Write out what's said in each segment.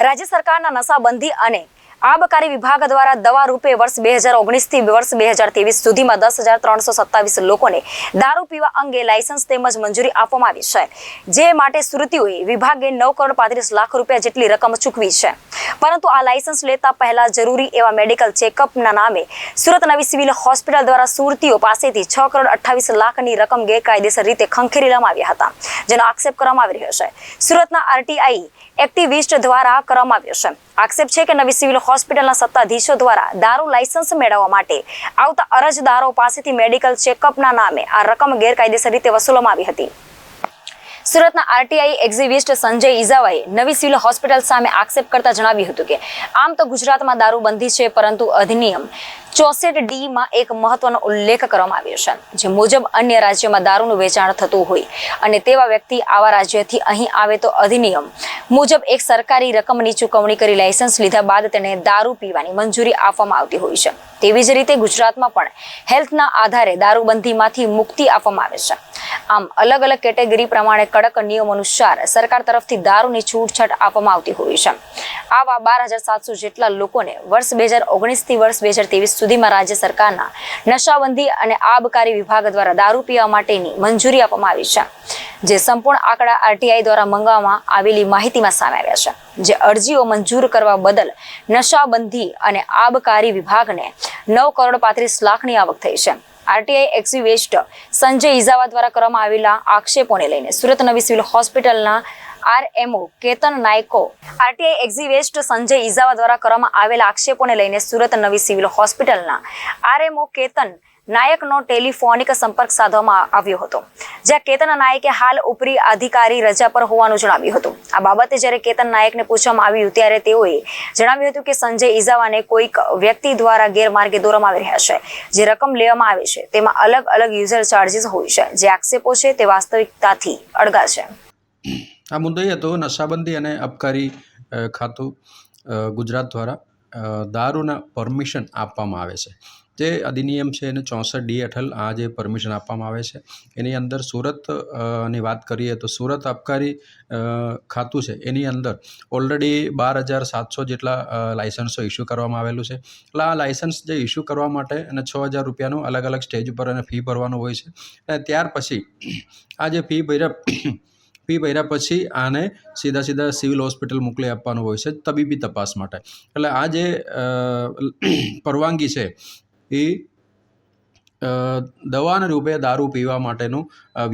રાજ્ય સરકારના નશાબંધી અને આબકારી વિભાગ દ્વારા દવા રૂપે વર્ષ બે હજાર ઓગણીસથી વર્ષ બે હજાર ત્રેવીસ સુધીમાં દસ હજાર ત્રણસો સત્તાવીસ લોકોને દારૂ પીવા અંગે લાયસન્સ તેમજ મંજૂરી આપવામાં આવી છે. જે માટે સુરતીઓએ વિભાગે નવ કરોડ પાંત્રીસ લાખ રૂપિયા જેટલી રકમ ચૂકવી છે. પરંતુ આ લાયસન્સ લેતા પહેલા જરૂરી એવા મેડિકલ ચેકઅપના નામે સુરત નવી સિવિલ હોસ્પિટલ દ્વારા સુરતીઓ પાસેથી છ કરોડ અઠ્ઠાવીસ લાખની રકમ ગેરકાયદેસર રીતે ખંખેરી લેવામાં આવ્યા હતા, જેનો આક્ષેપ કરવામાં આવી રહ્યો છે. સુરતના આરટીઆઈ એક્ટિવિસ્ટ દ્વારા કરવામાં આવ્યો છે. આક્ષેપ છે કે નવી સિવિલ હોસ્પિટલના સત્તાધીશો દ્વારા દારૂ લાયસન્સ મેળવવા માટે આવતા અરજદારો પાસેથી મેડિકલ ચેકઅપના નામે આ રકમ ગેરકાયદેસર રીતે વસૂલવામાં આવી હતી. સુરતના આરટીઆઈ એક્ઝિવિસ્ટ સંજય ઇઝાવાએ નવી સિવિલ હોસ્પિટલ સામે આક્ષેપ કરતા જણાવ્યું હતું કે, આમ તો ગુજરાતમાં દારૂબંધી છે, પરંતુ અધિનિયમ ચોસઠ ડીમાં એક મહત્વનો ઉલ્લેખ કરવામાં આવ્યો છે, જે મુજબ અન્ય રાજ્યોમાં દારૂનું વેચાણ થતું હોય અને તેવા વ્યક્તિ આવા રાજ્યથી અહીં આવે તો અધિનિયમ મુજબ એક સરકારી રકમની ચૂકવણી કરી લાયસન્સ લીધા બાદ તેને દારૂ પીવાની મંજૂરી આપવામાં આવતી હોય છે. તેવી જ રીતે ગુજરાતમાં પણ હેલ્થના આધારે દારૂબંધીમાંથી મુક્તિ આપવામાં આવે છે. આમ અલગ અલગ કેટેગરી પ્રમાણે કડક નિયમ અનુસાર સરકાર તરફથી દારૂની છૂટછાટ આપવામાં આવતી હોય છે. આવા બાર હજાર સાતસો જેટલા લોકોને વર્ષ બે હજાર ઓગણીસથી વર્ષ બે હજાર ત્રેવીસ સુધીમાં રાજ્ય સરકારના નશાબંધી અને આબકારી વિભાગ દ્વારા દારૂ પીવા માટેની મંજૂરી આપવામાં આવી છે, જે સંપૂર્ણ આંકડા આરટીઆઈ દ્વારા મંગાવવામાં આવેલી માહિતીમાં સામે આવ્યા છે, જે અરજીઓ મંજૂર કરવા બદલ નશાબંધી અને આબકારી વિભાગને નવ કરોડ પાંત્રીસ લાખની આવક થઈ છે. આરટીઆઈ એક્ઝિવેસ્ટ સંજય ઇઝાવા દ્વારા કરવામાં આવેલા આક્ષેપોને લઈને સુરત નવી સિવિલ હોસ્પિટલના આરએમઓ કેતન નાયકો, આરટીઆઈ એક્ઝિવેસ્ટ સંજય ઇઝાવા દ્વારા કરવામાં આવેલા આક્ષેપોને લઈને સુરત નવી સિવિલ હોસ્પિટલના આરએમઓ કેતન નાયકનો ટેલિફોનિક સંપર્ક સાધવામાં આવ્યો હતો. જ્યાં કેતન નાયકે હાલ ઉપરી અધિકારી રજા પર હોવાનું જણાવ્યું હતું. આ બાબતે જ્યારે કેતન નાયકને પૂછવામાં આવ્યું ત્યારે તેઓએ જણાવ્યું હતું કે સંજય ઇઝાવાને કોઈક વ્યક્તિ દ્વારા ગેરમાર્ગે દોરવામાં આવી રહ્યા છે. જે રકમ લેવામાં આવે છે, તેમાં અલગ અલગ યુઝર ચાર્જીસ હોય છે. જે આક્ષેપો છે, તે વાસ્તવિકતાથી અળગા છે. આ મુદ્દો એ હતો નશાબંધી અને અબકારી ખાતું ગુજરાત દ્વારા દારૂના પરમિશન આપવામાં આવે છે. જે અધિનિયમ છે એને ચોસઠ ડી હેઠળ આ જે પરમિશન આપવામાં આવે છે, એની અંદર સુરતની વાત કરીએ તો સુરત અબકારી ખાતું છે, એની અંદર ઓલરેડી બાર હજાર સાતસો જેટલા લાયસન્સો ઇસ્યુ કરવામાં આવેલું છે. એટલે આ લાયસન્સ જે ઇસ્યુ કરવા માટે અને છ હજાર રૂપિયાનું અલગ અલગ સ્ટેજ ઉપર અને ફી ભરવાનું હોય છે. અને ત્યાર પછી આ જે ફી ભર્યા ફી ભર્યા પછી આને સીધા સીધા સિવિલ હોસ્પિટલ મોકલી આપવાનું હોય છે તબીબી તપાસ માટે. એટલે આ જે પરવાનગી છે, એ દવાના રૂપે દારૂ પીવા માટેનું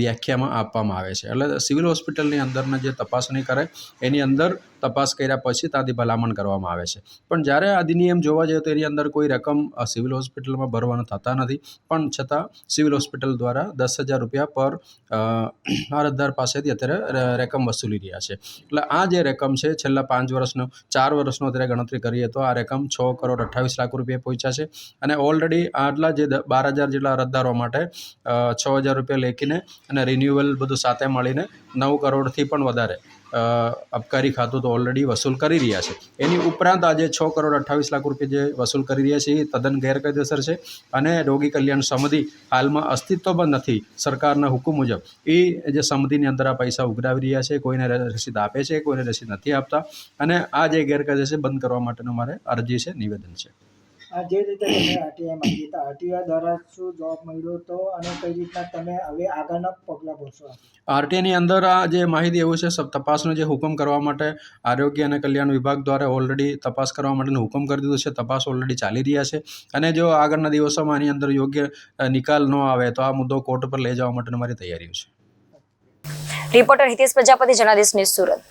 વ્યાખ્યામાં આપવામાં આવે છે. એટલે સિવિલ હોસ્પિટલની અંદરના જે તપાસણી કરે એની અંદર તપાસ કર્યા પછી ત્યાંથી ભલામણ કરવામાં આવે છે. પણ જ્યારે આ અધિનિયમ જોવા જઈએ તો એની અંદર કોઈ રકમ સિવિલ હોસ્પિટલમાં ભરવાના થતા નથી. પણ છતાં સિવિલ હોસ્પિટલ દ્વારા દસ હજાર રૂપિયા પર અરજદાર પાસેથી અત્યારે રકમ વસૂલી રહ્યા છે. એટલે આ જે રકમ છે, છેલ્લા પાંચ વર્ષનો, ચાર વર્ષનો અત્યારે ગણતરી કરીએ તો આ રકમ છ કરોડ અઠ્ઠાવીસ લાખ રૂપિયા પહોંચ્યા છે. અને ઓલરેડી આટલા જે બાર હજાર જેટલા અરજદારો માટે છ હજાર રૂપિયા લેખીને અને રિન્યુઅલ બધું સાથે મળીને નવ કરોડથી પણ વધારે અબકારી ખાતું તો ઓલરેડી વસૂલ કરી રહ્યા છે. એની ઉપરાંત આજે છ કરોડ અઠ્ઠાવીસ લાખ રૂપિયા જે વસૂલ કરી રહ્યા છે, એ તદ્દન ગેરકાયદેસર છે અને રોગી કલ્યાણ સમિતિ હાલમાં અસ્તિત્વ પણ નથી સરકારના હુકમ મુજબ. એ જે સમિતિની અંદર આ પૈસા ઉઘરાવી રહ્યા છે, કોઈને રસીદ આપે છે, કોઈને રસીદ નથી આપતા અને આ જે ગેરકાયદે છે, બંધ કરવા માટેનું મારે અરજી છે, નિવેદન છે. જે રીતે તમે આરટીઆઈ માંગી હતા આરટીઆઈ દ્વારા શું જોબ મળ્યો તો અને કઈ રીતના તમે હવે આગળના પગલાં ભરશો આરટીઆઈની અંદર આ જે માહિતી એવું છે સબ તપાસનો જે હુકમ કરવા માટે આરોગ્ય અને કલ્યાણ વિભાગ દ્વારા ઓલરેડી તપાસ કરવા માટેનો હુકમ કરી દીધો છે તપાસ ઓલરેડી ચાલી રહ્યા છે. અને જો આગળના દિવસોમાં આની અંદર યોગ્ય નિકાલ ન આવે તો આ મુદ્દો કોર્ટ પર લઈ જવા માટેની મારી તૈયારીઓ છે. Reporter Hitesh Prajapati Janadesh news Surat.